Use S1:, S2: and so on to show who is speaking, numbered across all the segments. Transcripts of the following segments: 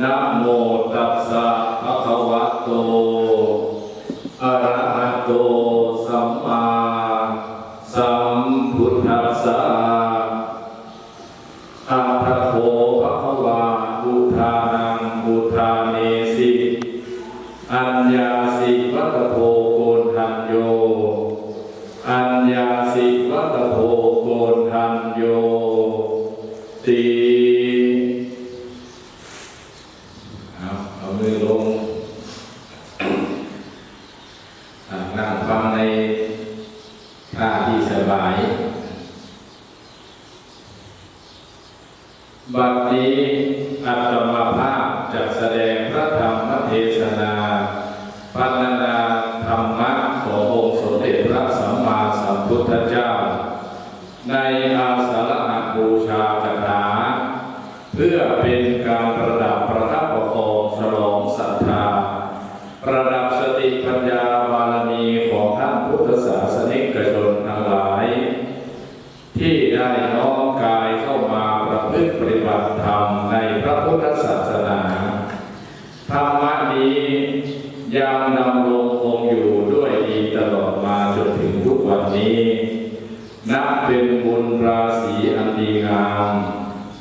S1: นะโมตัสสะภะคะวะโต อะระหะโต สัมมาสัมพุทธัสสะอะทะโขภะคะวาอุทานังอุทาเนสิ อัญญาสิวัตโพโกนทันโย อัญญาสิวัตโพโกนทันโยตีเอาเอามือลงอะนั่งฟังในท่าที่สบาย บัดนี้อัตมาภาพจะแสดงพระธรรมเทศนาพัฒนาธรรมะขององค์สมเด็จพระสัมมาสัมพุทธเจ้า ในอาสาฬหบูชากถาเพื่อเป็นการประดับประทับประคองฉลองศรัทธา ประดับสติปัญญาบารมีของท่านพุทธศาสนิกชนทั้งหลาย ที่ได้น้อมกายเข้ามา ติปฏิบัติธรรมในพระพุทธศาสนา ธรรมะนี้ยังดำรงคงอยู่ด้วยดีตลอดมาจนถึงทุกวันนี้นับเป็นบุญราศีอันดีงาม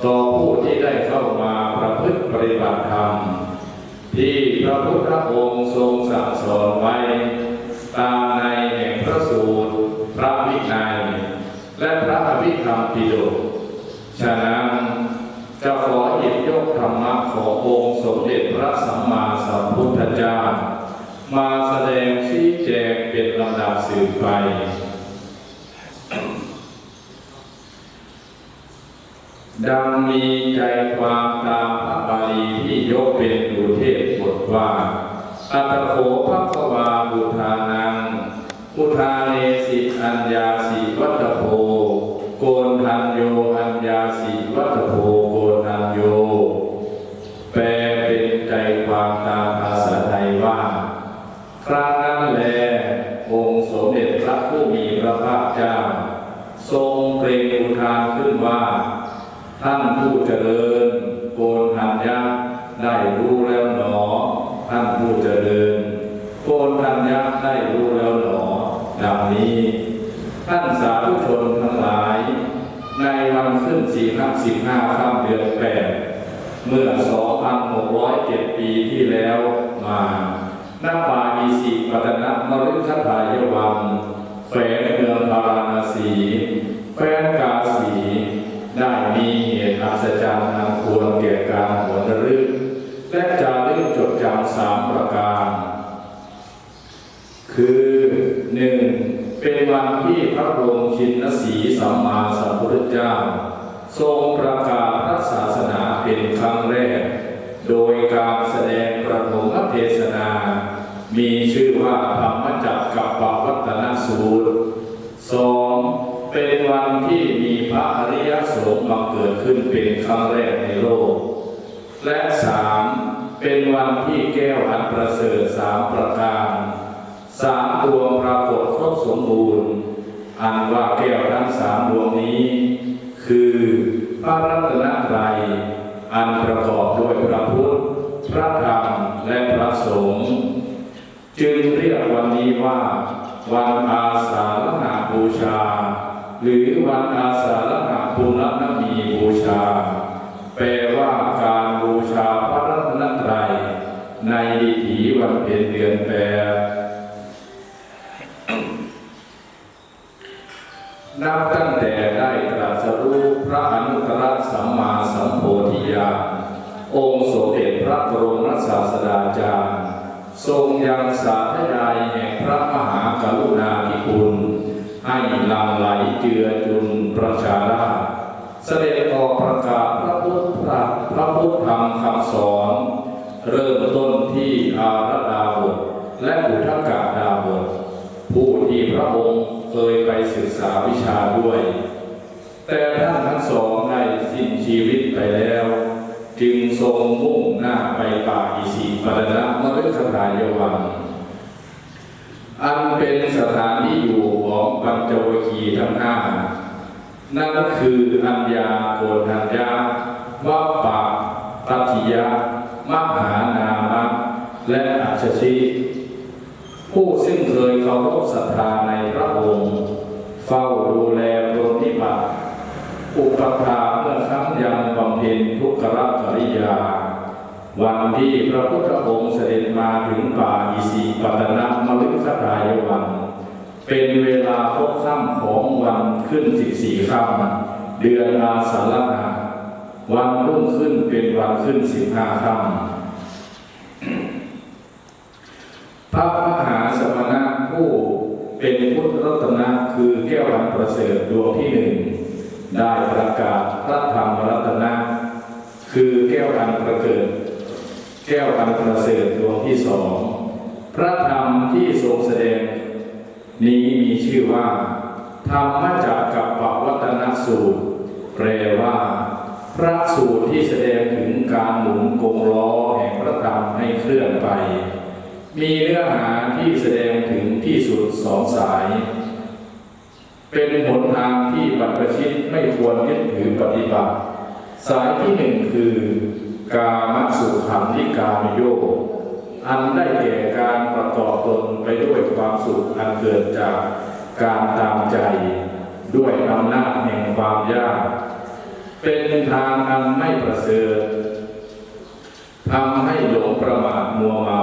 S1: ต่อผู้ที่ได้เข้ามาประพฤติปฏิบัติธรรม ที่พระพุทธองค์ทรงสั่งสอนไว้ ตามในแห่งพระสูตร พระวินัย และพระอภิธรรมปิฎกฉะนั้น จะขอหยิบยกธรรมะขององค์สมเด็จพระสัมมาสัมพุทธเจ้า มาแสดงชี้แจงเป็นลำดับสืบไป ดังมีใจความตามพระบาลีที่ยกเป็นอุเทศบทว่าอัตโขภควาบุทานังพุทาเนสิอัญญาสีวัตโพโกนทันโยอัญญาสีวัตโพ ค์สมเด็จพระผู้มีพระภาคเจ้า ทรงเปล่งอุทานขึ้นว่า ท่านผู้เจริญโกนทัญญะได้รู้แล้วหนอ ท่านผู้เจริญโกนทัญญะได้รู้แล้วหนอ ดังนี้ ท่านสาธุชนทั้งหลาย ในวันขึ้นสี่ค่ำสิบห้าค่ำเดือนแปดเมื่อ 2,607 ปีที่แล้วมา ณป่าอิสิปตนมฤคทายวันแฝงเมืองพาราณสีแคว้นกาสี ได้มีเหตุอัศจรรย์อันควรแก่การหวนรึกและจารึกจดจำสามประการ คือหนึ่งเป็นวันที่พระบรมชินสีสัมมาสัมพุทธเจ้า ทรงประกาศพระศาสนาเป็นครั้งแรก มีชื่อว่าธรรมจักรกับปวัตนสูตรสองเป็นวันที่มีพระอริยสงฆ์มาเกิดขึ้นเป็นครั้งแรกในโลก และสามเป็นวันที่แก้วอันประเสริฐสามประการสามดวงปรากฏครบสมบูรณ์ อันว่าแก้วทั้งสามดวงนี้ คือพระรัตนตรัยอันประกอบด้วยพระพุทธ พระธรรมและพระสงฆ์ จึงเรียกวันนี้ว่า วันอาสาฬหาบูชา หรือวันอาสาฬหาปุณณมีบูชา แปลว่าการบูชาพระรัตนตรัยในดิถีวันเพ็ญเดือนแปดนับตั้งแต่ได้ตรัสรู้พระอนุตตรสัมมาสัมโพธิญาณองค์สมเด็จพระบรมศาสดาจารย์ ทรงยังสาธยายแห่งพระมหากรุณาธิคุณ ให้ลังไหลเจือจุนประชาราษฎร์เสด็จออกประกาศพระพุทธพระพระพุทธธรรมคำสอน เริ่มต้นที่อาราดาบทและอุทกาดาบทผู้ที่พระองค์เคยไปศึกษาวิชาด้วย แต่ท่านทั้งสองได้สิ้นชีวิตไปแล้ว จึงทรงมุ่งหน้าไปป่าอิสิปตนมฤคทายวันอันเป็นสถานที่อยู่ของปัญจวัคคีย์ทั้งห้านั่นคืออัญญาโกณทัญญาวัปปะตัติยะมหานามะและอัจฉริผู้ซึ่งเคยเคารพศรัทธาในพระองค์ เฝ้าดูแลปรนนิบัติอุปถาเมื่อครั้งยัง พ็ญทุกขกริยา วันที่พระพุทธองค์เสด็จมาถึงป่าอิสิปตนมฤคทายวัน เป็นเวลาพบค่ำของวันขึ้นสิบสี่ค่ำเดือนอาสาฬหะวันรุ่งขึ้นเป็นวันขึ้นสิบห้าค่ำพระมหาสมณะผู้เป็นพุทธรัตนะคือแก้วันประเสริฐดวงที่หนึ่ง ได้ประกาศพระธรรมรัตนะ คือแก้วอันประเกิด แก้วอันประเสริฐดวงที่สองพระธรรมที่ทรงแสดง นี้มีชื่อว่าธรรมจักกับปวัตนสูตร แปลว่า พระสูตรที่แสดงถึงการหมุนกงล้อแห่งพระธรรมให้เคลื่อนไป มีเนื้อหาที่แสดงถึงที่สุดสองสาย เป็นหนทางที่บรรพชิตไม่ควรยึดถือปฏิบัติ สายที่หนึ่งคือกามสุขันธิกามโยกอันได้แก่การประกอบตนไปด้วยความสุขอันเกิดจากการตามใจ ด้วยอำนาจแห่งความยาก เป็นทางอันไม่ประเสริฐทำให้หลงประมาทมัวเมา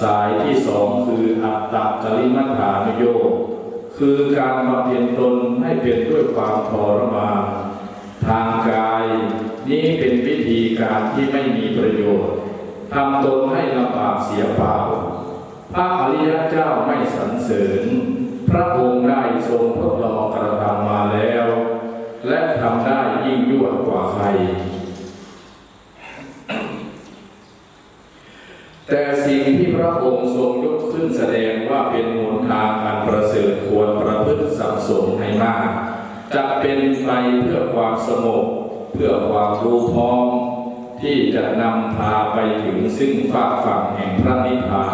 S1: สายที่สองคืออัตตกริมัฐานโยก คือการบำเพ็ญตนให้เป็นด้วยความทรมานทางกาย นี้เป็นวิธีการที่ไม่มีประโยชน์ทำตนให้ลำบากเสียเปล่า พระอริยเจ้าไม่สรรเสริญ พระองค์ได้ทรงทดลองกระทำมาแล้ว และทำได้ยิ่งยวดกว่าใคร แต่สิ่งที่พ ระองค์ทรงยกขึ้นแสดงว่าเป็นหนทางอันประเสริฐควรประพฤติสัมสมให้มากจะเป็นไปเพื่อความสงบเพื่อความรู้พร้อม ที่จะนำพาไปถึงซึ่งฝากฝั่งแห่งพระนิพพาน